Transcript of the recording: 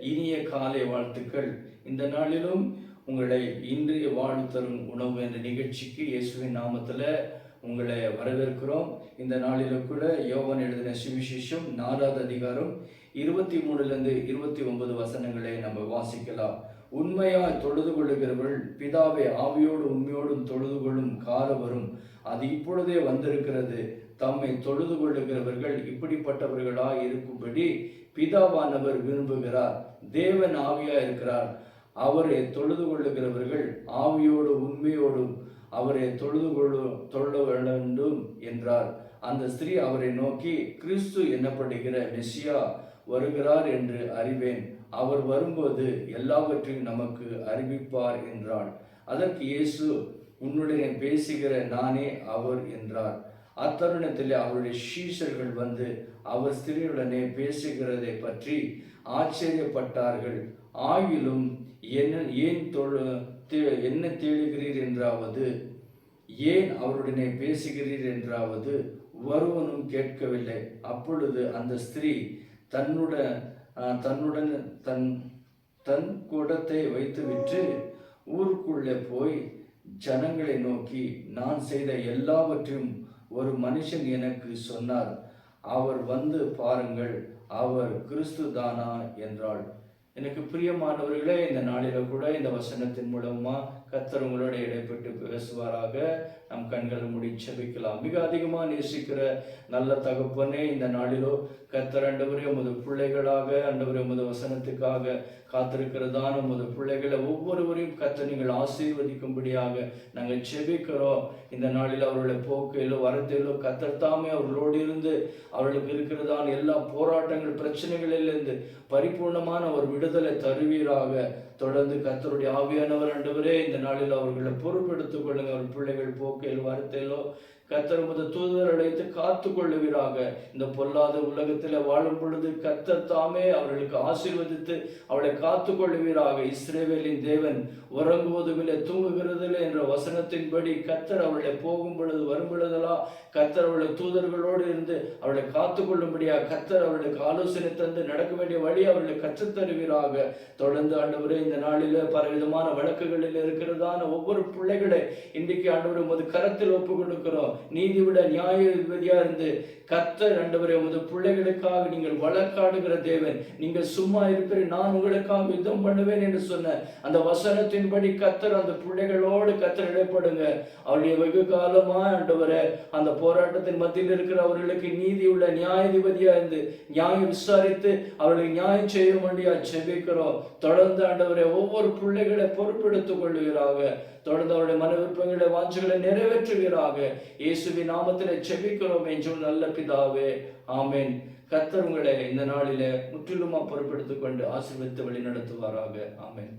இனிய காலை வாழ்த்துக்கள். இந்த நாளிலும் உங்களை இன்றைய வாழ் தரும் உணவு என்ற நிகழ்ச்சிக்கு இயேசுவின் நாமத்தில் உங்களை வரவேற்கிறோம். இந்த நாளில கூட யோகன் எழுதின சுவிசேஷம் நாலாவது அதிகாரம் இருபத்தி மூணுலேருந்து இருபத்தி ஒன்பது வசனங்களை நம்ம வாசிக்கலாம். உண்மையாய் தொழுது கொள்ளுகிறவள் பிதாவை ஆவியோடு உண்மையோடும் தொழுது கொள்ளும் கால வரும் அது இப்பொழுதே வந்திருக்கிறது. தம்மை தொழுது கொள்ளுகிறவர்கள் இப்படிப்பட்டவர்களாக இருக்கும்படி பிதாவானவர் விரும்புகிறார். தேவன் ஆவியா இருக்கிறார். அவரை தொழுது கொள்ளுகிறவர்கள் ஆவியோடு உண்மையோடும் அவரை தொழுது கொள்ளு தொழ வேண்டும் என்றார். அந்த ஸ்திரீ அவரை நோக்கி கிறிஸ்து என்னப்படுகிற மெஸ்ஸியா வருகிறார் என்று அறிவேன். அவர் வரும்போது எல்லாவற்றையும் நமக்கு அறிவிப்பார் என்றாள். அதற்கு இயேசு உன்னுடைய பேசுகிற நானே அவர் என்றார். அத்தருணத்தில் அவருடைய சீஷர்கள் வந்து அவர் ஸ்திரீயுடனே பேசுகிறதை பற்றி ஆச்சரியப்பட்டார்கள். ஆயிலும் என்ன ஏன் தொழு தே- என்ன தேடுகிறீர் என்றாவது ஏன் அவருடனே பேசுகிறீர் என்றாவது ஒருவனும் கேட்கவில்லை. அப்பொழுது அந்த ஸ்திரீ தன்னுடன் தன்னுடன் தன் தன் குடத்தை வைத்துவிட்டு ஊருக்குள்ளே போய் ஜனங்களை நோக்கி நான் செய்த எல்லாவற்றையும் ஒரு மனுஷன் எனக்கு சொன்னார் அவர் வந்து பாருங்கள் அவர் கிறிஸ்து தானா என்றாள். எனக்கு பிரியமானவர்களே இந்த நாளில கூட இந்த வசனத்தின் மூலமா கத்தர் உங்களோட இடைப்பட்டு பேசுவாராக. நம் கண்களை மூடி செபிக்கலாம் மிக அதிகமாக நேசிக்கிற நல்ல தகப்பனே இந்த நாளிலோ கத்தர் அண்டவரே உமது பிள்ளைகளாக அண்டவரே உமது வசனத்துக்காக காத்திருக்கிறதான உமது பிள்ளைகளை ஒவ்வொருவரையும் கத்த நீங்கள் ஆசீர்வதிக்கும்படியாக நாங்கள் செபிக்கிறோம் இந்த நாளில் அவர்களுடைய போக்கையிலோ வரத்திலோ கத்தர் தாமே அவர்களோடு இருந்து அவர்களுக்கு இருக்கிறதான எல்லா போராட்டங்கள் பிரச்சனைகளிலிருந்து பரிபூர்ணமான ஒரு விடுதலை தருவீராக தொடர்ந்து கத்தருடைய ஆவியானவர் ஆண்டவரே இந்த நாளில் அவர்களை பொறுப்பெடுத்துக் கொள்ளுங்கள். அவர் பிள்ளைகள் போக்கையில் வார்த்தையிலோ கத்தர் உமது தூதர் அழைத்து காத்து கொள்ளுவீராக இந்த பொல்லாத உலகத்தில் வாழும் பொழுது கத்தர் தாமே அவர்களுக்கு ஆசீர்வதித்து அவளை காத்து கொள்ளுவீராக இஸ்ரேவேலின் தேவன் உறங்குவதுமில்லை தூங்குகிறதில்லை என்ற வசனத்தின்படி கத்தர் அவளை போகும் பொழுது வரும் பொழுதெல்லாம் கத்தர் அவளுடைய தூதர்களோடு இருந்து அவளை காத்து கொள்ளும்படியாக கத்தர் அவளுக்கு ஆலோசனை தந்து நடக்க வேண்டிய வழி அவளை கற்றுத்தருவீராக தொடர்ந்து ஆண்டவரே இந்த நாளில் பலவிதமான வழக்குகளில் இருக்கிறதான ஒவ்வொரு பிள்ளைகளை இன்றைக்கு ஆண்டவரை உமது கரத்தில் ஒப்புக் கொடுக்கிறோம் நீதி விட நியாயதிபதியா இருந்து கத்தர் ஆண்டவரே உமது பிள்ளைகளுக்காக நீங்கள் வழக்காடுகிற தேவன். நீங்கள் சும்மா இருப்பீர் நான் உங்களுக்காக யுத்தம் பண்ணுவேன் என்று சொன்ன அந்த வசனத்தின்படி கத்தர் அந்த பிள்ளைகளோடு கத்தர் இடைப்படுங்க. அவருடைய வெகு காலமா ஆண்டவரே அந்த போராட்டத்தின் மத்தியில் இருக்கிற அவர்களுக்கு நீதி உள்ள நியாயாதிபதியா இருந்து நியாயம் விசாரித்து அவர்களுக்கு நியாயம் செய்ய வேண்டியா செபிக்கிறோம். தொடர்ந்து ஆண்டவரே ஒவ்வொரு பிள்ளைகளை பொறுப்பெடுத்துக் கொள்ளுகிறாக தொடர்ந்து அவருடைய மன விருப்பங்களை வாஞ்சுகளை நிறைவேற்றுகிறாக இயேசுவின் நாமத்தில் செபிக்கிறோம் என்றும் நல்ல பிதாவே ஆமேன். கத்தர் உங்களை இந்த நாளில முற்றிலுமா பொறுப்பெடுத்துக் கொண்டு ஆசிர்வித்து வழி நடத்துவாராக ஆமேன்.